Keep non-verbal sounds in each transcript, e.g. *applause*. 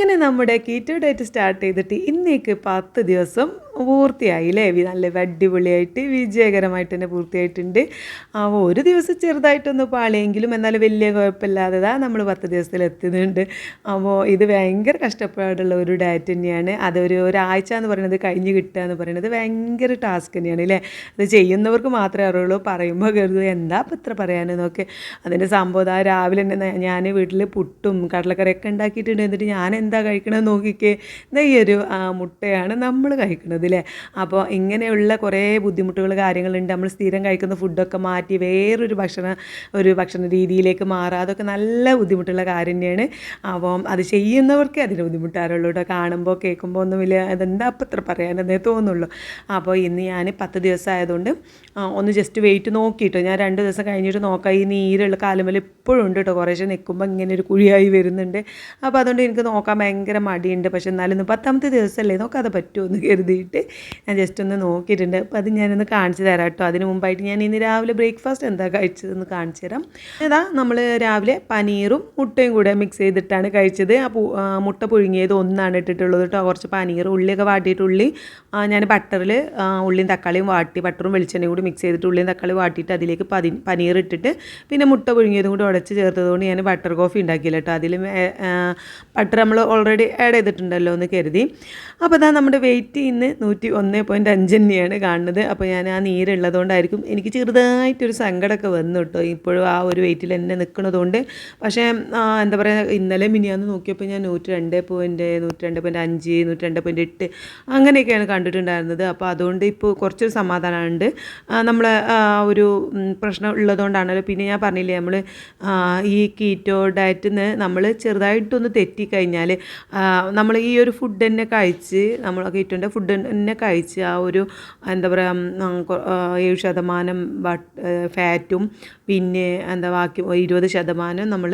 അങ്ങനെ നമ്മുടെ keto diet start ചെയ്തിട്ട് ഇന്നേക്ക് പത്ത് ദിവസം പൂർത്തിയായി അല്ലേ നല്ല അടിപൊളിയായിട്ട് വിജയകരമായിട്ട് തന്നെ പൂർത്തിയായിട്ടുണ്ട്. ആ ഒരു ദിവസം ചെറുതായിട്ടൊന്ന് പാളിയെങ്കിലും എന്നാലും വലിയ കുഴപ്പമില്ലാതെ നമ്മൾ പത്ത് ദിവസത്തിൽ എത്തുന്നുണ്ട്. അപ്പോൾ ഇത് ഭയങ്കര കഷ്ടപ്പാടുള്ള ഒരു ഡയറ്റ് തന്നെയാണ്. അതൊരു ഒരാഴ്ച എന്ന് പറയുന്നത് കഴിഞ്ഞ് കിട്ടുക എന്ന് പറയുന്നത് ഭയങ്കര ടാസ്ക് തന്നെയാണ് അല്ലേ? അത് ചെയ്യുന്നവർക്ക് മാത്രമേ അറിയുള്ളൂ. പറയുമ്പോൾ കരുതുക എന്താ ഇപ്പം ഇത്ര പറയാനെന്നൊക്കെ. അതിന്റെ സംഭവം ആ രാവിലെ തന്നെ ഞാൻ വീട്ടിൽ പുട്ടും കടലക്കറിയൊക്കെ ഉണ്ടാക്കിയിട്ടുണ്ട്. എന്നിട്ട് ഞാൻ എന്താ കഴിക്കണമെന്ന് നോക്കിക്കേ. ഈ ഒരു മുട്ടയാണ് നമ്മൾ കഴിക്കുന്നത് അല്ലേ? അപ്പോൾ ഇങ്ങനെയുള്ള കുറേ ബുദ്ധിമുട്ടുകൾ കാര്യങ്ങളുണ്ട്. നമ്മൾ സ്ഥിരം കഴിക്കുന്ന ഫുഡൊക്കെ മാറ്റി വേറൊരു ഭക്ഷണ ഒരു ഭക്ഷണ രീതിയിലേക്ക് മാറുക അതൊക്കെ നല്ല ബുദ്ധിമുട്ടുള്ള കാര്യം തന്നെയാണ്. അപ്പം അത് ചെയ്യുന്നവർക്കേ അതിന് ബുദ്ധിമുട്ടാറുള്ളൂ കേട്ടോ കാണുമ്പോൾ കേൾക്കുമ്പോൾ ഒന്നും വലിയ അതെന്താ അപ്പം ഇത്ര പറയാനെന്നേ തോന്നുള്ളൂ. അപ്പോൾ ഇന്ന് ഞാൻ പത്ത് ദിവസം ആയതുകൊണ്ട് ഒന്ന് ജസ്റ്റ് വെയിറ്റ് നോക്കിയിട്ടോ ഞാൻ രണ്ട് ദിവസം കഴിഞ്ഞിട്ട് നോക്കാം. ഈ നീരുള്ള കാലുമേൽ ഇപ്പോഴും ഉണ്ട് കേട്ടോ കുറേശ്ശെ നിൽക്കുമ്പോൾ ഇങ്ങനെ ഒരു കുഴിയായി വരുന്നുണ്ട്. അപ്പോൾ അതുകൊണ്ട് എനിക്ക് നോക്കാൻ ഭയങ്കര മടിയുണ്ട്. പക്ഷെ എന്നാലും പത്താമത്തെ ദിവസമല്ലേ നോക്കാതെ പറ്റുമോ എന്ന് കരുതിയിട്ട്. ഞാൻ ജസ്റ്റ് ഒന്ന് നോക്കിയിട്ടുണ്ട്. അപ്പോൾ അത് ഞാനൊന്ന് കാണിച്ചു തരാം കേട്ടോ. അതിന് മുമ്പായിട്ട് ഞാൻ ഇന്ന് രാവിലെ ബ്രേക്ക്ഫാസ്റ്റ് എന്താ കഴിച്ചതെന്ന് കാണിച്ചു തരാം. അതാ നമ്മൾ രാവിലെ പനീറും മുട്ടയും കൂടെ മിക്സ് ചെയ്തിട്ടാണ് കഴിച്ചത്. ആ മുട്ട പുഴുങ്ങിയത് ഒന്നാണ് ഇട്ടിട്ടുള്ളത് കേട്ടോ. കുറച്ച് പനീർ ഉള്ളിയൊക്കെ വാട്ടിയിട്ട് ഉള്ളി ഞാൻ ബട്ടറിൽ ഉള്ളിയും തക്കാളിയും വാട്ടി ബട്ടറും വെളിച്ചെണ്ണയും കൂടി മിക്സ് ചെയ്തിട്ട് ഉള്ളിയും തക്കാളി വാട്ടിയിട്ട് അതിലേക്ക് പതി പനീർ ഇട്ടിട്ട് പിന്നെ മുട്ട പുഴുങ്ങിയതും കൂടി ഉടച്ച് ചേർത്തതുകൊണ്ട് ഞാൻ ബട്ടർ കോഫി ഉണ്ടാക്കിയില്ല കേട്ടോ. അതിൽ ബട്ടർ നമ്മൾ ഓൾറെഡി ആഡ് ചെയ്തിട്ടുണ്ടല്ലോ എന്ന് കരുതി. അപ്പോൾ അതാ നമ്മുടെ വെയിറ്റ് ഇന്ന് നൂറ്റി ഒന്ന് പോയിന്റ് അഞ്ച് തന്നെയാണ് കാണുന്നത്. അപ്പോൾ ഞാൻ ആ നീരുള്ളതുകൊണ്ടായിരിക്കും എനിക്ക് ചെറുതായിട്ടൊരു സങ്കടമൊക്കെ വന്നു കേട്ടോ ഇപ്പോഴും ആ ഒരു വെയിറ്റിൽ എന്നെ നിൽക്കുന്നതുകൊണ്ട് പക്ഷേ എന്താ പറയുക ഇന്നലെ മിനിയാന്ന് നോക്കിയപ്പോൾ ഞാൻ നൂറ്റി രണ്ട് പോയിന്റ് നൂറ്റി രണ്ട് പോയിന്റ് അഞ്ച് നൂറ്റി രണ്ട് പോയിന്റ് എട്ട് അങ്ങനെയൊക്കെയാണ് കണ്ടിട്ടുണ്ടായിരുന്നത്. അപ്പോൾ അതുകൊണ്ട് ഇപ്പോൾ കുറച്ചൊരു സമാധാനമുണ്ട്. നമ്മൾ ഒരു പ്രശ്നം ഉള്ളതുകൊണ്ടാണല്ലോ. പിന്നെ ഞാൻ പറഞ്ഞില്ലേ നമ്മൾ ഈ കീറ്റോ ഡയറ്റിൽ നിന്ന് നമ്മൾ ചെറുതായിട്ടൊന്ന് തെറ്റിക്കഴിഞ്ഞാൽ നമ്മൾ ഈ ഒരു ഫുഡ് തന്നെ കഴിച്ച് നമ്മൾ കീറ്റോന്റെ ഫുഡ് തന്നെ കഴിച്ച് ആ ഒരു എന്താ പറയുക ഏഴ് ശതമാനം ഫാറ്റും പിന്നെ എന്താ ബാക്കി ഇരുപത് ശതമാനം നമ്മൾ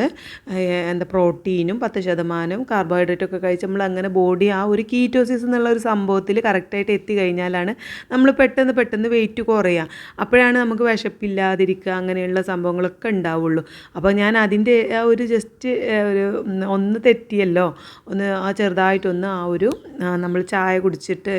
എന്താ പ്രോട്ടീനും പത്ത് ശതമാനം കാർബോഹൈഡ്രേറ്റ് ഒക്കെ കഴിച്ച് നമ്മൾ അങ്ങനെ ബോഡി ആ ഒരു കീറ്റോസിസ് എന്നുള്ള ഒരു സംഭവത്തിൽ കറക്റ്റായിട്ട് എത്തിക്കഴിഞ്ഞാലാണ് നമ്മൾ പെട്ടെന്ന് പെട്ടെന്ന് വെയിറ്റ് കുറയുക. അപ്പോഴാണ് നമുക്ക് വിശപ്പില്ലാതിരിക്കുക അങ്ങനെയുള്ള സംഭവങ്ങളൊക്കെ ഉണ്ടാവുള്ളൂ. അപ്പോൾ ഞാൻ അതിന്റെ ആ ഒരു ജസ്റ്റ് ഒരു ഒന്ന് തെറ്റിയല്ലോ ഒന്ന് ആ ചെറുതായിട്ടൊന്ന് ആ ഒരു നമ്മൾ ചായ കുടിച്ചിട്ട്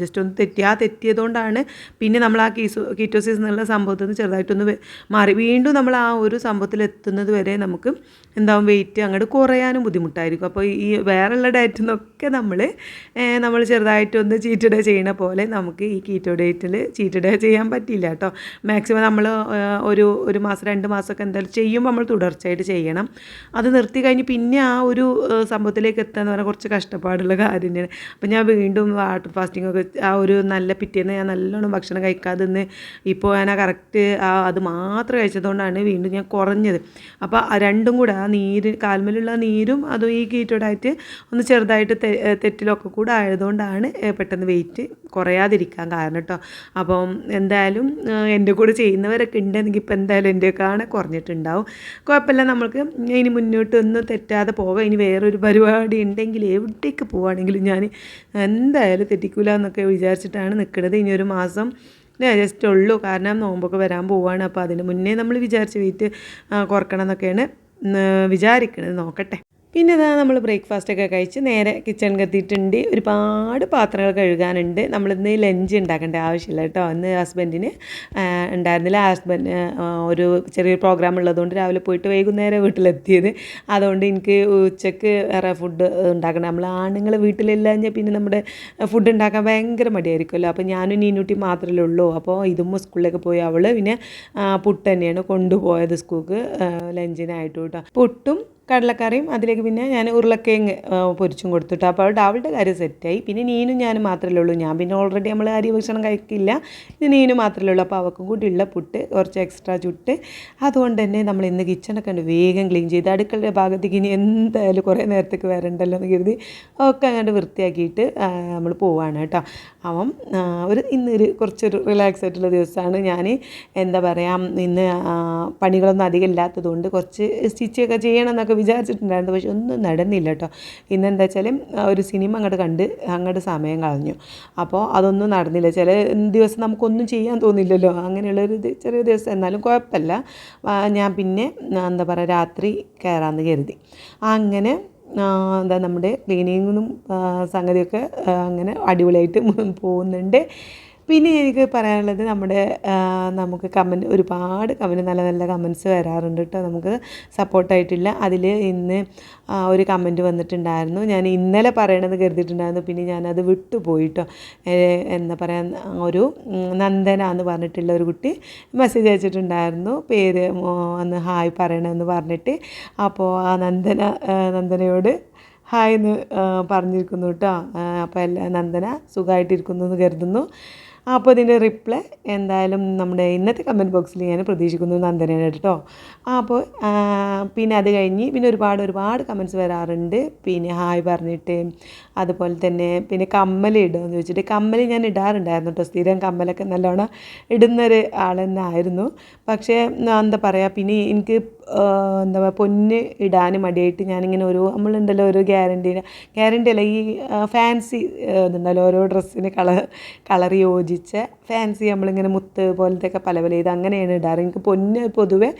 ജസ്റ്റ് ഒന്ന് തെറ്റി ആ തെറ്റിയതുകൊണ്ടാണ് പിന്നെ നമ്മൾ ആ കീസോ കീറ്റോസിസ് എന്നുള്ള സംഭവത്തിൽ നിന്ന് ചെറുതായിട്ടൊന്ന് മാറി. വീണ്ടും നമ്മൾ ആ ഒരു സംഭവത്തിൽ എത്തുന്നത് വരെ നമുക്ക് എന്താവും വെയിറ്റ് അങ്ങോട്ട് കുറയാനും ബുദ്ധിമുട്ടായിരിക്കും. അപ്പോൾ ഈ വേറെയുള്ള ഡയറ്റിൽ നിന്നൊക്കെ നമ്മൾ നമ്മൾ ചെറുതായിട്ടൊന്ന് ചീറ്റ് ഡേ ചെയ്യണ പോലെ നമുക്ക് ഈ കീറ്റോ ഡയറ്റിൽ ചീറ്റ് ചെയ്യാൻ പറ്റില്ല കേട്ടോ. മാക്സിമം നമ്മൾ ഒരു ഒരു മാസം രണ്ട് മാസമൊക്കെ എന്തായാലും ചെയ്യുമ്പോൾ നമ്മൾ തുടർച്ചയായിട്ട് ചെയ്യണം. അത് നിർത്തി കഴിഞ്ഞ് പിന്നെ ആ ഒരു സംഭവത്തിലേക്ക് എത്തുക എന്ന് പറഞ്ഞാൽ കുറച്ച് കഷ്ടപ്പാടുള്ള കാര്യം തന്നെയാണ് അപ്പോൾ ഞാൻ വീണ്ടും വാട്ടർ ഫാസ്റ്റിംഗ് ഒക്കെ ആ ഒരു നല്ല പിറ്റേന്ന് ഞാൻ നല്ലോണം ഭക്ഷണം കഴിക്കാതെ നിന്ന് ഇപ്പോൾ ഞാൻ ആ കറക്റ്റ് ആ അത് മാത്രം കഴിച്ചതുകൊണ്ടാണ് വീണ്ടും ഞാൻ കുറഞ്ഞത്. അപ്പോൾ രണ്ടും കൂടെ ആ നീര് കാൽമേലുള്ള നീരും അതും ഈ കീറ്റോടായിട്ട് ഒന്ന് ചെറുതായിട്ട് തെറ്റിലൊക്കെ കൂടെ ആയതുകൊണ്ടാണ് പെട്ടെന്ന് വെയിറ്റ് കുറയാതിരിക്കാൻ കാരണം കേട്ടോ അപ്പം എന്തായാലും എന്റെ കൂടെ ചെയ്യുന്നവരൊക്കെ ഉണ്ടെങ്കിൽ ഇപ്പം എന്തായാലും എന്റെ എന്റെയൊക്കെയാണ് കുറഞ്ഞിട്ടുണ്ടാവും. കുഴപ്പമില്ല നമ്മൾക്ക് ഇനി മുന്നോട്ട് ഒന്നും തെറ്റാതെ പോകാം. ഇനി വേറൊരു പരിപാടി ഉണ്ടെങ്കിൽ എവിടേക്ക് പോവുകയാണെങ്കിലും ഞാൻ എന്തായാലും തെറ്റിക്കൂല എന്നൊക്കെ വിചാരിച്ചിട്ടാണ് നിൽക്കുന്നത്. ഇനി ഒരു മാസം ജസ്റ്റ് ഉള്ളൂ. കാരണം നോമ്പൊക്കെ വരാൻ പോവുകയാണ് അപ്പോൾ അതിന് മുന്നേ നമ്മൾ വിചാരിച്ച് വെയിറ്റ് കുറക്കണം എന്നൊക്കെയാണ് വിചാരിക്കുന്നത്. നോക്കട്ടെ. പിന്നെ ഇതാ നമ്മൾ ബ്രേക്ക്ഫാസ്റ്റൊക്കെ കഴിച്ച് നേരെ കിച്ചൺ കത്തിയിട്ടുണ്ട് ഒരുപാട് പാത്രങ്ങൾ കഴുകാനുണ്ട്. നമ്മളിന്ന് ലഞ്ച് ഉണ്ടാക്കേണ്ട ആവശ്യമില്ല കേട്ടോ. അന്ന് ഹസ്ബൻഡിന് ഉണ്ടായിരുന്നില്ല. ഹസ്ബൻഡ് ഒരു ചെറിയ പ്രോഗ്രാം ഉള്ളതുകൊണ്ട് രാവിലെ പോയിട്ട് വൈകുന്നേരം വീട്ടിലെത്തിയത്. അതുകൊണ്ട് എനിക്ക് ഉച്ചയ്ക്ക് വേറെ ഫുഡ് ഉണ്ടാക്കണം. നമ്മൾ ആണുങ്ങൾ വീട്ടിലില്ലാഞ്ഞാൽ പിന്നെ നമ്മുടെ ഫുഡ് ഉണ്ടാക്കാൻ ഭയങ്കര മടിയായിരിക്കുമല്ലോ. അപ്പോൾ ഞാനും നീനൂട്ടി മാത്രമേ ഉള്ളൂ. അപ്പോൾ ഇതും സ്കൂളിലേക്ക് പോയി അവൾ പിന്നെ പുട്ട് തന്നെയാണ് കൊണ്ടുപോയത് സ്കൂൾക്ക് ലഞ്ചിനായിട്ട് കേട്ടോ. പുട്ടും കടലക്കറിയും അതിലേക്ക് പിന്നെ ഞാൻ ഉരുളക്കിഴങ്ങ് പൊരിച്ചും കൊടുത്തിട്ടു. അപ്പോൾ അവളുടെ അവളുടെ കാര്യം സെറ്റായി പിന്നെ നീനും ഞാനും മാത്രമേ ഉള്ളൂ. ഞാൻ പിന്നെ ഓൾറെഡി നമ്മൾ അരി ഭക്ഷണം കഴിക്കില്ല. ഇത് നീനും മാത്രമേ ഉള്ളൂ. അപ്പോൾ അവൾക്കും കൂടി ഉള്ള പുട്ട് കുറച്ച് എക്സ്ട്രാ ചുട്ട്. അതുകൊണ്ട് തന്നെ നമ്മൾ ഇന്ന് കിച്ചണൊക്കെ ഉണ്ട് വേഗം ക്ലീൻ ചെയ്ത് അടുക്കളയുടെ ഭാഗത്തേക്ക് ഇനി എന്തായാലും കുറേ നേരത്തേക്ക് വരണ്ടല്ലോ എന്ന് കരുതി ഒക്കെ അങ്ങോട്ട് വൃത്തിയാക്കിയിട്ട് നമ്മൾ പോവാണ് കേട്ടോ. അവൻ ഒരു ഇന്നൊരു കുറച്ചൊരു റിലാക്സ് ആയിട്ടുള്ള ദിവസമാണ്. ഞാൻ എന്താ പറയുക ഇന്ന് പണികളൊന്നും അധികം ഇല്ലാത്തതുകൊണ്ട് കുറച്ച് സ്റ്റിച്ചൊക്കെ ചെയ്യണം എന്നൊക്കെ വിചാരിച്ചിട്ടുണ്ടായിരുന്നു. പക്ഷെ ഒന്നും നടന്നില്ല കേട്ടോ. ഇന്നെന്താ വെച്ചാൽ ഒരു സിനിമ അങ്ങോട്ട് കണ്ട് അങ്ങോട്ട് സമയം കളഞ്ഞു. അപ്പോൾ അതൊന്നും നടന്നില്ല. ചില ദിവസം നമുക്കൊന്നും ചെയ്യാൻ തോന്നില്ലല്ലോ. അങ്ങനെയുള്ളൊരു ചെറിയ ദിവസം. എന്നാലും കുഴപ്പമില്ല. ഞാൻ പിന്നെ എന്താ പറയുക രാത്രി കയറാമെന്ന് കരുതി. അങ്ങനെ എന്താ നമ്മുടെ ക്ലീനിങ്ങും സംഗതിയൊക്കെ അങ്ങനെ അടിപൊളിയായിട്ട് പോകുന്നുണ്ട്. പിന്നെ എനിക്ക് പറയാനുള്ളത് നമ്മുടെ നമുക്ക് കമന്റ് ഒരുപാട് കമന്റ് നല്ല നല്ല കമന്റ്സ് വരാറുണ്ട് കേട്ടോ നമുക്ക് സപ്പോർട്ടായിട്ടില്ല അതിൽ ഇന്ന് ഒരു കമന്റ് വന്നിട്ടുണ്ടായിരുന്നു. ഞാൻ ഇന്നലെ പറയണമെന്ന് കരുതിയിട്ടുണ്ടായിരുന്നു. പിന്നെ ഞാനത് വിട്ടുപോയി കേട്ടോ എന്താ പറയുക ഒരു നന്ദന എന്ന് പറഞ്ഞിട്ടുള്ള ഒരു കുട്ടി മെസ്സേജ് അയച്ചിട്ടുണ്ടായിരുന്നു. പേര് ഒന്ന് ഹായ് പറയണമെന്ന് പറഞ്ഞിട്ട്. അപ്പോൾ ആ നന്ദന നന്ദനയോട് ഹായ് എന്ന് പറഞ്ഞിരിക്കുന്നു കേട്ടോ അപ്പോൾ എല്ലാ നന്ദന സുഖമായിട്ടിരിക്കുന്നു എന്ന് കരുതുന്നു. അപ്പോൾ ഇതിന്റെ റിപ്ലൈ എന്തായാലും നമ്മുടെ ഇന്നത്തെ കമന്റ് ബോക്സിൽ ഞാൻ പ്രതീക്ഷിക്കുന്നു നന്ദനയാണ് കേട്ടോ. അപ്പോൾ പിന്നെ അത് കഴിഞ്ഞ് പിന്നെ ഒരുപാട് ഒരുപാട് കമന്റ്സ് വരാറുണ്ട്. പിന്നെ ഹായ് പറഞ്ഞിട്ട് അതുപോലെ തന്നെ പിന്നെ കമ്മൽ ഇടുമെന്ന് ചോദിച്ചിട്ട് കമ്മൽ ഞാൻ ഇടാറുണ്ടായിരുന്നു കേട്ടോ. സ്ഥിരം കമ്മലൊക്കെ നല്ലോണം ഇടുന്നൊരു ആൾ ആയിരുന്നു പക്ഷേ എന്താ പറയുക പിന്നെ എനിക്ക് എന്താ പറയുക പൊന്ന് ഇടാൻ മടിയായിട്ട് ഞാനിങ്ങനെ ഓരോ നമ്മളുണ്ടല്ലോ ഓരോ ഗ്യാരണ്ടി ഗ്യാരണ്ടി അല്ല ഈ ഫാൻസി ഇതുണ്ടല്ലോ ഓരോ ഡ്രസ്സിന് കളർ കളർ യോജിച്ച ഫാൻസി നമ്മളിങ്ങനെ മുത്ത് പോലത്തെ ഒക്കെ പല പല ഇത് അങ്ങനെയാണ് ഇടാറ്. എനിക്ക് പൊന്ന് പൊതുവേ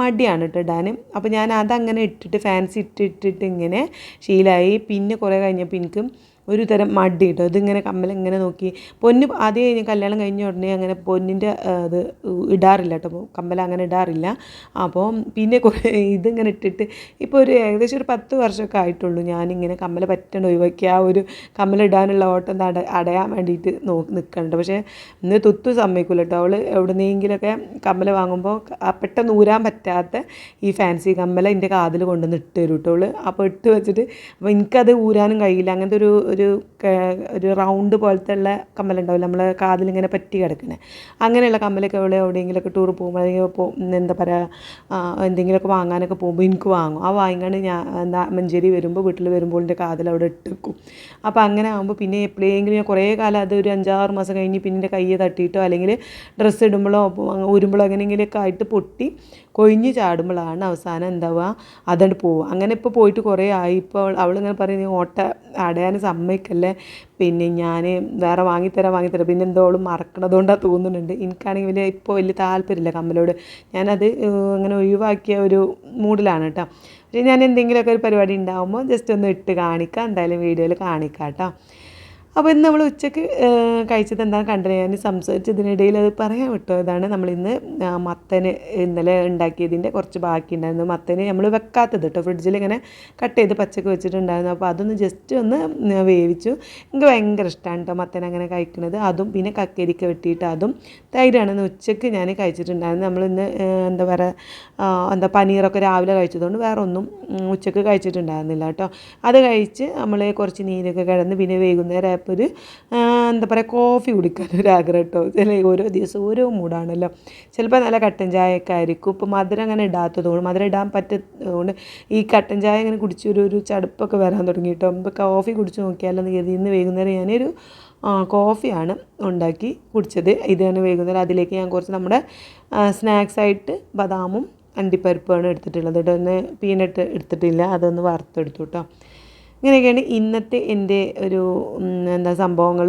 മടിയാണ് കേട്ടോ ഇടാൻ അപ്പോൾ ഞാൻ അതങ്ങനെ ഇട്ടിട്ട് ഫാൻസി ഇട്ടിട്ടിട്ട് ഇങ്ങനെ ശീലമായി പിന്നെ കുറേ കഴിഞ്ഞപ്പോൾ എനിക്ക് സാധിക്കും ഒരു തരം മടി കേട്ടോ ഇതിങ്ങനെ കമ്മൽ ഇങ്ങനെ നോക്കി. പൊന്ന് ആദ്യം കല്യാണം കഴിഞ്ഞ ഉടനെ അങ്ങനെ പൊന്നിന്റെ ഇത് ഇടാറില്ല കേട്ടോ കമ്മൽ അങ്ങനെ ഇടാറില്ല. അപ്പോൾ പിന്നെ *laughs* ഇതിങ്ങനെ ഇട്ടിട്ട് ഇപ്പോൾ ഒരു ഏകദേശം ഒരു പത്ത് വർഷമൊക്കെ ആയിട്ടുള്ളൂ ഞാനിങ്ങനെ കമ്മൽ പറ്റണ്ട ഒഴിവാക്കി. ആ ഒരു കമ്മൽ ഇടാനുള്ള ഓട്ടം അട അടയാൻ വേണ്ടിയിട്ട് നോ നിൽക്കുന്നുണ്ട് പക്ഷേ ഇന്ന് തുത്തു സമ്മതിക്കില്ല കേട്ടോ അവൾ എവിടുന്നെങ്കിലൊക്കെ കമ്മൽ വാങ്ങുമ്പോൾ പെട്ടെന്ന് ഊരാൻ പറ്റാത്ത ഈ ഫാൻസി കമ്മൽ എന്റെ കാതിൽ കൊണ്ടുവന്ന് ഇട്ട് തരും കേട്ടോ അവൾ അപ്പോൾ ഇട്ട് വെച്ചിട്ട് അപ്പോൾ എനിക്കത് ഊരാനും കഴിയില്ല. അങ്ങനത്തെ ഒരു ഒരു ഒരു റൗണ്ട് പോലത്തെ ഉള്ള കമ്മലുണ്ടാവില്ല? നമ്മൾ കാതിലിങ്ങനെ പറ്റി കിടക്കണേ. അങ്ങനെയുള്ള കമ്മലൊക്കെ ഇവിടെ എവിടെയെങ്കിലുമൊക്കെ ടൂർ പോകുമ്പോൾ അല്ലെങ്കിൽ എന്താ പറയുക എന്തെങ്കിലുമൊക്കെ വാങ്ങാനൊക്കെ പോകുമ്പോൾ എനിക്ക് വാങ്ങും. ആ വാങ്ങിക്കാണ്ട് ഞാൻ എന്താ മഞ്ചേരി വരുമ്പോൾ വീട്ടിൽ വരുമ്പോൾ എന്റെ കാതിൽ അവിടെ ഇട്ട് വെക്കും അപ്പോൾ അങ്ങനെ ആകുമ്പോൾ പിന്നെ എപ്പോഴെങ്കിലും ഞാൻ കുറേ കാലം അത് ഒരു അഞ്ചാറ് മാസം കഴിഞ്ഞ് പിന്നെ എന്റെ കയ്യെ തട്ടിയിട്ടോ അല്ലെങ്കിൽ ഡ്രസ്സ് ഇടുമ്പോഴോ ഊരുമ്പോഴോ അങ്ങനെയെങ്കിലുമൊക്കെ ആയിട്ട് പൊട്ടി കൊഴിഞ്ഞ് ചാടുമ്പോഴാണ് അവസാനം എന്താവുക അതുകൊണ്ട് പോവുക അങ്ങനെ ഇപ്പോൾ പോയിട്ട് കുറേ ആയി. ഇപ്പോൾ അവളിങ്ങനെ പറയുന്നത് ഓട്ട അടയാൻ സമ്മതിക്കല്ലേ പിന്നെ ഞാൻ വേറെ വാങ്ങിത്തരാം വാങ്ങിത്തരാം. പിന്നെ എന്തോളും മറക്കണതുകൊണ്ടാണ് തോന്നുന്നുണ്ട്. എനിക്കാണെങ്കിൽ വലിയ ഇപ്പോൾ വലിയ താല്പര്യമില്ല കമ്മലോട്. ഞാനത് അങ്ങനെ ഒഴിവാക്കിയ ഒരു മൂഡിലാണ് കേട്ടോ. പക്ഷേ ഞാൻ എന്തെങ്കിലുമൊക്കെ ഒരു പരിപാടി ഉണ്ടാകുമ്പോൾ ജസ്റ്റ് ഒന്ന് ഇട്ട് കാണിക്കാം. എന്തായാലും വീഡിയോയിൽ കാണിക്കാം കേട്ടോ. അപ്പോൾ ഇന്ന് നമ്മൾ ഉച്ചയ്ക്ക് കഴിച്ചത് എന്താണ് കണ്ടത് ഞാൻ സംസാരിച്ചതിനിടയിൽ അത് പറയാൻ വിട്ടോ. ഇതാണ് നമ്മൾ ഇന്ന് ആ, മത്തന് ഇന്നലെ ഉണ്ടാക്കിയതിന്റെ കുറച്ച് ബാക്കി ഉണ്ടായിരുന്നു. മത്തന് നമ്മൾ വെക്കാത്തത് കേട്ടോ ഫ്രിഡ്ജിൽ ഇങ്ങനെ കട്ട് ചെയ്ത് പച്ചക്ക് വെച്ചിട്ടുണ്ടായിരുന്നു. അപ്പോൾ അതൊന്ന് ജസ്റ്റ് ഒന്ന് വേവിച്ചു. എനിക്ക് ഭയങ്കര ഇഷ്ടമാണ് കേട്ടോ മത്തൻ അങ്ങനെ കഴിക്കുന്നത്. അതും പിന്നെ കക്കരിക്ക വെട്ടിയിട്ട് അതും തൈരാണ്. ഇന്ന് ഉച്ചയ്ക്ക് ഞാൻ കഴിച്ചിട്ടുണ്ടായിരുന്നു. നമ്മളിന്ന് എന്താ പറയുക എന്താ പനീറൊക്കെ രാവിലെ കഴിച്ചതുകൊണ്ട് വേറെ ഒന്നും ഉച്ചയ്ക്ക് കഴിച്ചിട്ടുണ്ടായിരുന്നില്ല കേട്ടോ അത് കഴിച്ച് നമ്മൾ കുറച്ച് നീരൊക്കെ കിടന്ന് പിന്നെ വൈകുന്നേരം ആയപ്പോൾ ഒരു എന്താ പറയുക കോഫി കുടിക്കാൻ ഒരു ആഗ്രഹം കേട്ടോ ചില ഓരോ ദിവസം ഓരോ മൂടാണല്ലോ ചിലപ്പോൾ നല്ല കട്ടൻ ചായയൊക്കെ ആയിരിക്കും. ഇപ്പോൾ മധുരം അങ്ങനെ ഇടാത്തതുകൊണ്ട് മധുരം ഇടാൻ പറ്റുന്നതുകൊണ്ട് ഈ കട്ടൻ ചായ ഇങ്ങനെ കുടിച്ച് ഒരു ചടുപ്പൊക്കെ വരാൻ തുടങ്ങി കേട്ടോ ഇപ്പോൾ കോഫി കുടിച്ച് നോക്കിയാലെന്ന് കരുതി ഇന്ന് വൈകുന്നേരം ഞാനൊരു കോഫിയാണ് ഉണ്ടാക്കി കുടിച്ചത്. തന്നെ വൈകുന്നേരം അതിലേക്ക് ഞാൻ കുറച്ച് നമ്മുടെ സ്നാക്സ് ആയിട്ട് ബദാമും അണ്ടിപ്പരിപ്പാണ് എടുത്തിട്ടുള്ളത് കേട്ടോ ഒന്ന് പീനട്ട് എടുത്തിട്ടില്ല. അതൊന്ന് വറുത്തെടുത്തു കേട്ടോ ഇങ്ങനെയൊക്കെയാണ് ഇന്നത്തെ എന്റെ ഒരു എന്താ സംഭവങ്ങൾ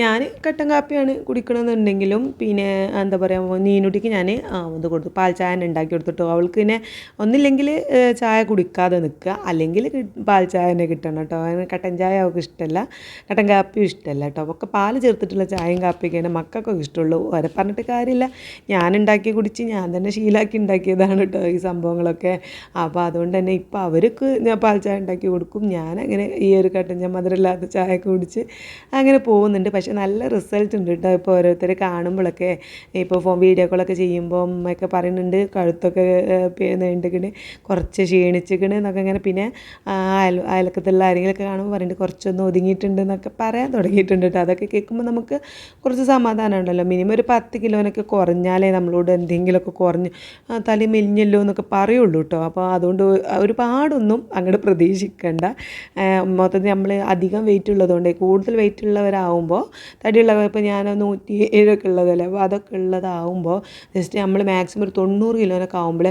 ഞാൻ കട്ടൻ കാപ്പിയാണ് കുടിക്കണമെന്നുണ്ടെങ്കിലും പിന്നെ എന്താ പറയുക നീനുട്ടിക്ക് ഞാൻ ഇത് കൊടുത്തു. പാൽ ചായ തന്നെ ഉണ്ടാക്കി കൊടുത്തിട്ടോ. അവൾക്ക് പിന്നെ ഒന്നില്ലെങ്കിൽ ചായ കുടിക്കാതെ നിൽക്കുക. അല്ലെങ്കിൽ പാൽ ചായ തന്നെ കിട്ടണം കേട്ടോ. കട്ടൻ ചായ അവൾക്ക് ഇഷ്ടമല്ല. കട്ടൻ കാപ്പിയും ഇഷ്ടമല്ല കേട്ടോ. ഒക്കെ പാൽ ചേർത്തിട്ടുള്ള ചായയും കാപ്പിയൊക്കെയാണ് മക്കൾക്കൊക്കെ ഇഷ്ടമുള്ളൂ. അവരെ പറഞ്ഞിട്ട് കാര്യമില്ല. ഞാൻ ഉണ്ടാക്കി കുടിച്ച് ഞാൻ തന്നെ ശീലാക്കി ഉണ്ടാക്കിയതാണ് കേട്ടോ ഈ സംഭവങ്ങളൊക്കെ. അപ്പോൾ അതുകൊണ്ട് തന്നെ ഇപ്പോൾ അവർക്ക് ഞാൻ പാൽ ചായ ഉണ്ടാക്കി കൊടുക്കും. ഞാൻ അങ്ങനെ ഈ ഒരു കട്ടൻ ചായ മധുരമില്ലാത്ത ചായ കുടിച്ച് അങ്ങനെ പോകുന്നുണ്ട്. പക്ഷേ നല്ല റിസൾട്ട് ഉണ്ട് കേട്ടോ ഇപ്പോൾ ഓരോരുത്തർ കാണുമ്പോഴൊക്കെ. ഇപ്പോൾ ഫോൺ വീഡിയോ കോളൊക്കെ ചെയ്യുമ്പോൾ അമ്മയൊക്കെ പറയുന്നുണ്ട് കഴുത്തൊക്കെ നീണ്ടിക്കണ് കുറച്ച് ക്ഷീണിച്ചിക്കണ് എന്നൊക്കെ ഇങ്ങനെ. പിന്നെ അയൽ അയലക്കത്തുള്ള ആരെങ്കിലുമൊക്കെ കാണുമ്പോൾ പറയുന്നുണ്ട് കുറച്ചൊന്ന് ഒതുങ്ങിയിട്ടുണ്ട് എന്നൊക്കെ പറയാൻ തുടങ്ങിയിട്ടുണ്ട് കേട്ടോ അതൊക്കെ കേൾക്കുമ്പോൾ നമുക്ക് കുറച്ച് സമാധാനം ഉണ്ടല്ലോ. മിനിമം ഒരു പത്ത് കിലോനൊക്കെ കുറഞ്ഞാലേ നമ്മളോട് എന്തെങ്കിലുമൊക്കെ കുറഞ്ഞ് തല മെലിഞ്ഞല്ലോ എന്നൊക്കെ പറയുള്ളൂ കേട്ടോ അപ്പോൾ അതുകൊണ്ട് ഒരുപാടൊന്നും അങ്ങോട്ട് പ്രതീക്ഷിക്കണ്ട. മൊത്തത്തിൽ നമ്മൾ അധികം വെയിറ്റ് ഉള്ളതുകൊണ്ട് കൂടുതൽ വെയിറ്റ് ഉള്ളവരാകുമ്പോൾ തടിയുള്ളവർ ഇപ്പോൾ ഞാൻ നൂറ്റി ഏഴൊക്കെ ഉള്ളതല്ലേ അപ്പോൾ അതൊക്കെ ഉള്ളതാവുമ്പോൾ ജസ്റ്റ് നമ്മൾ മാക്സിമം ഒരു തൊണ്ണൂറ് കിലോനൊക്കെ ആകുമ്പോൾ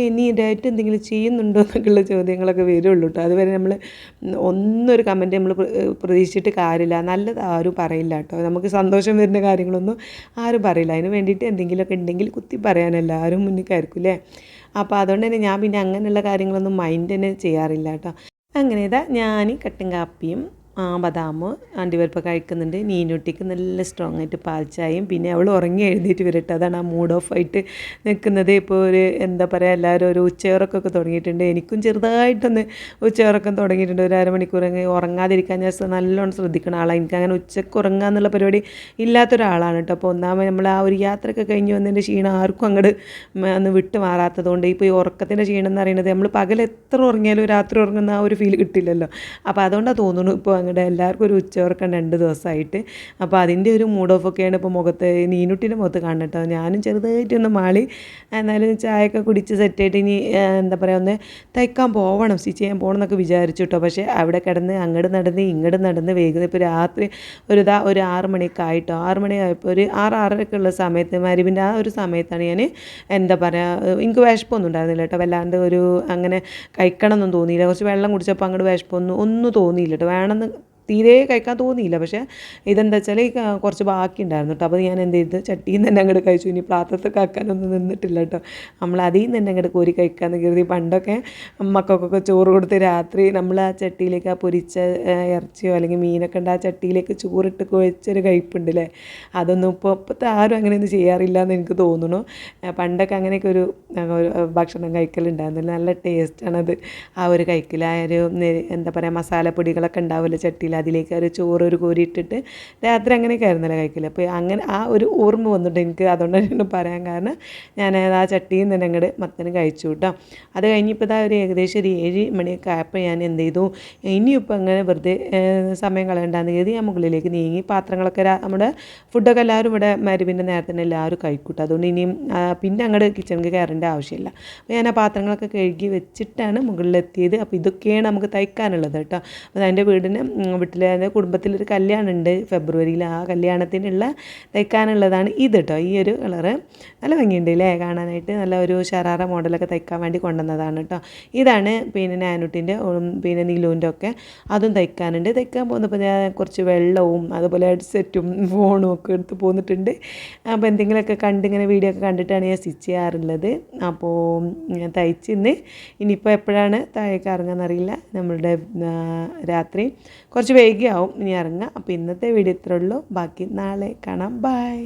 ഇനി ഡയറ്റ് എന്തെങ്കിലും ചെയ്യുന്നുണ്ടോ? എന്നൊക്കെയുള്ള ചോദ്യങ്ങളൊക്കെ വരുള്ളൂ കേട്ടോ അതുവരെ നമ്മൾ ഒന്നൊരു കമന്റ് നമ്മൾ പ്രതീക്ഷിച്ചിട്ട് കാര്യമില്ല. നല്ലത് ആരും പറയില്ല കേട്ടോ നമുക്ക് സന്തോഷം വരുന്ന കാര്യങ്ങളൊന്നും ആരും പറയില്ല. അതിന് വേണ്ടിയിട്ട് എന്തെങ്കിലുമൊക്കെ ഉണ്ടെങ്കിൽ കുത്തി പറയാനല്ല ആരും മുന്നിൽ കയറിക്കില്ലേ അപ്പോൾ അതുകൊണ്ട് തന്നെ ഞാൻ പിന്നെ അങ്ങനെയുള്ള കാര്യങ്ങളൊന്നും മൈൻഡ് തന്നെ ചെയ്യാറില്ല കേട്ടോ അങ്ങനെ ഇതാ ഞാൻ കട്ടൻ കാപ്പിയും ബദാം അണ്ടിപ്പരിപ്പ് കഴിക്കുന്നുണ്ട് നീനൂട്ടിക്ക് നല്ല സ്ട്രോങ് ആയിട്ട് പാൽച്ചായയും പിന്നെ അവൾ ഉറങ്ങി എഴുന്നേറ്റ് വരട്ടെ. അതാണ് ആ മൂഡ് ഓഫ് ആയിട്ട് നിൽക്കുന്നത്. ഇപ്പോൾ ഒരു എന്താ പറയുക എല്ലാവരും ഒരു ഉച്ചയുറക്കമൊക്കെ തുടങ്ങിയിട്ടുണ്ട്. എനിക്കും ചെറുതായിട്ടൊന്ന് ഉച്ചയുറക്കം തുടങ്ങിയിട്ടുണ്ട്. ഒരു അരമണിക്കൂർ ഉറങ്ങാതിരിക്കാൻ ഞാൻ നല്ലോണം ശ്രദ്ധിക്കുന്ന ആളാണ് എനിക്ക് അങ്ങനെ ഉച്ചയ്ക്ക് ഉറങ്ങുക എന്നുള്ള പരിപാടി ഇല്ലാത്തൊരാളാണ് കേട്ടോ. അപ്പോൾ ഒന്നാമത് നമ്മൾ ആ ഒരു യാത്രയൊക്കെ കഴിഞ്ഞ് വന്നതിന്റെ ക്ഷീണം ആർക്കും അങ്ങോട്ട് ഒന്ന് വിട്ട് മാറാത്തതുകൊണ്ട് ഇപ്പോൾ ഈ ഉറക്കത്തിന്റെ ക്ഷീണം എന്ന് പറയുന്നത് നമ്മൾ പകൽ എത്ര ഉറങ്ങിയാലും രാത്രി ഉറങ്ങുന്ന ആ ഒരു ഫീൽ കിട്ടില്ലല്ലോ. അപ്പോൾ അതുകൊണ്ടാണ് തോന്നുന്നു ഇപ്പോൾ അങ്ങോട്ട് എല്ലാവർക്കും ഒരു ഉച്ചവർക്കം രണ്ട് ദിവസമായിട്ട്. അപ്പോൾ അതിന്റെ ഒരു മൂഡ് ഓഫ് ഒക്കെയാണ് ഇപ്പോൾ മുഖത്ത് നീനുട്ടിന്റെ മുഖത്ത് കാണട്ടോ ഞാനും ചെറുതായിട്ടൊന്ന് മാളി എന്നാലും ചായയൊക്കെ കുടിച്ച് സെറ്റായിട്ട് ഇനി എന്താ പറയുക ഒന്ന് തയ്ക്കാൻ പോകണം സ്റ്റിച്ച് ചെയ്യാൻ പോകണം എന്നൊക്കെ വിചാരിച്ചു കേട്ടോ. പക്ഷേ അവിടെ കിടന്ന് അങ്ങോട്ട് നടന്ന് ഇങ്ങോട്ട് നടന്ന് വേഗം ഇപ്പോൾ രാത്രി ഒരു ഇതാ ഒരു ആറ് മണിയൊക്കെ ആയിട്ടോ. ആറ് മണിയായപ്പോൾ ഒരു ആറ് ആറരയൊക്കെ ഉള്ള സമയത്ത് മരുവിന്റെ ആ ഒരു സമയത്താണ് ഞാൻ എന്താ പറയുക എനിക്ക് വിശപ്പൊന്നും ഉണ്ടായിരുന്നില്ല കേട്ടോ. വല്ലാണ്ട് ഒരു അങ്ങനെ കഴിക്കണം എന്നൊന്നും തോന്നിയില്ല. കുറച്ച് വെള്ളം കുടിച്ചപ്പോൾ അങ്ങോട്ട് വിശപ്പൊന്നും ഒന്നും തോന്നിയില്ല കേട്ടോ. വേണമെന്ന് തീരെ കഴിക്കാൻ തോന്നിയില്ല. പക്ഷേ ഇതെന്താ വെച്ചാൽ കുറച്ച് ബാക്കി ഉണ്ടായിരുന്നു കേട്ടോ അപ്പോൾ ഞാൻ എന്ത് ചെയ്തു? ചട്ടിയിൽ നിന്ന് തന്നെ അങ്ങോട്ട് കഴിച്ചു. ഇനി പാത്രത്തൊക്കെ ആക്കാനൊന്നും നിന്നിട്ടില്ല കേട്ടോ നമ്മൾ അതിൽ നിന്ന് തന്നെ അങ്ങോട്ട് കോരി കഴിക്കാമെന്ന് കരുതി പണ്ടൊക്കെ മക്കൾക്കൊക്കെ ചോറ് കൊടുത്ത് രാത്രി നമ്മൾ ആ ചട്ടിയിലേക്ക് ആ പൊരിച്ച ഇറച്ചിയോ അല്ലെങ്കിൽ മീനൊക്കെ ഉണ്ട് ആ ചട്ടിയിലേക്ക് ചോറിട്ട് കുഴച്ചൊരു കഴിപ്പുണ്ട് അല്ലേ അതൊന്നും ഇപ്പോൾ ഇപ്പോഴത്തെ ആരും അങ്ങനെയൊന്നും ചെയ്യാറില്ല എന്ന് എനിക്ക് തോന്നുന്നു. പണ്ടൊക്കെ അങ്ങനെയൊക്കെ ഒരു ഭക്ഷണം കഴിക്കലുണ്ടായിരുന്നില്ല. നല്ല ടേസ്റ്റാണത് ആ ഒരു കഴിക്കൽ ആ ഒരു എന്താ പറയുക മസാലപ്പൊടികളൊക്കെ ഉണ്ടാവില്ല ചട്ടിയിൽ അതിലേക്ക് ഒരു ചോറ് ഒരു കോരി ഇട്ടിട്ട് രാത്രി അങ്ങനെയൊക്കെ ആയിരുന്നല്ലോ കഴിക്കില്ല അപ്പോൾ അങ്ങനെ ആ ഒരു ഓർമ്മ വന്നിട്ട് എനിക്ക്. അതുകൊണ്ടാണ് പറയാൻ കാരണം ഞാൻ ആ ചട്ടിയും തന്നെ അങ്ങോട്ട് മത്തന് കഴിച്ചു കേട്ടോ. അത് കഴിഞ്ഞിപ്പോൾ ഇതാ ഒരു ഏകദേശം ഒരു ഏഴ് മണിയൊക്കെ ആയപ്പോൾ ഞാൻ എന്ത് ചെയ്തു? ഇനിയിപ്പോൾ അങ്ങനെ വെറുതെ സമയം കളയണ്ടെന്ന് കരുതി ഞാൻ മുകളിലേക്ക് നീങ്ങി പാത്രങ്ങളൊക്കെ നമ്മുടെ ഫുഡൊക്കെ എല്ലാവരും ഇവിടെ മരുവിന്റെ നേരത്തെ എല്ലാവരും കഴിക്കൂട്ടോ അതുകൊണ്ട് ഇനിയും പിന്നെ അങ്ങോട്ട് കിച്ചണിൽ കയറേണ്ട ആവശ്യമില്ല. അപ്പോൾ ഞാൻ ആ പാത്രങ്ങളൊക്കെ കഴുകി വെച്ചിട്ടാണ് മുകളിലെത്തിയത്. അപ്പോൾ ഇതൊക്കെയാണ് നമുക്ക് തയ്ക്കാനുള്ളത് കേട്ടോ. അപ്പോൾ എന്റെ വീടിന് എന്റെ കുടുംബത്തിലൊരു കല്യാണം ഉണ്ട് ഫെബ്രുവരിയിൽ ആ കല്യാണത്തിനുള്ള തയ്ക്കാനുള്ളതാണ് ഇത് കേട്ടോ ഈ ഒരു കളറ് നല്ല ഭംഗിയുണ്ട് അല്ലേ കാണാനായിട്ട് നല്ല ഒരു ഷറാറ മോഡലൊക്കെ തയ്ക്കാൻ വേണ്ടി കൊണ്ടുവന്നതാണ് കേട്ടോ ഇതാണ് പിന്നെ നാനുട്ടിന്റെ പിന്നെ നീലുവിന്റെ ഒക്കെ അതും തയ്ക്കാനുണ്ട്. തയ്ക്കാൻ പോകുന്നപ്പോൾ ഞാൻ കുറച്ച് വെള്ളവും അതുപോലെ ഹെഡ്സെറ്റും ഫോണും ഒക്കെ എടുത്ത് പോന്നിട്ടുണ്ട്. അപ്പോൾ എന്തെങ്കിലുമൊക്കെ കണ്ട് ഇങ്ങനെ വീഡിയോ ഒക്കെ കണ്ടിട്ടാണ് ഞാൻ സ്റ്റിച്ച് ചെയ്യാറുള്ളത്. അപ്പോൾ ഞാൻ തയ്ച്ചിന്ന് ഇനിയിപ്പോൾ എപ്പോഴാണ് താഴേക്ക് ഇറങ്ങാമെന്നറിയില്ല നമ്മളുടെ രാത്രി കുറച്ച് വൈകിയാവും. ഇനി ഇറങ്ങുക അപ്പോൾ ഇന്നത്തെ വീഡിയോ ഇത്രേ ഉള്ളൂ. ബാക്കി നാളെ കാണാം. ബൈ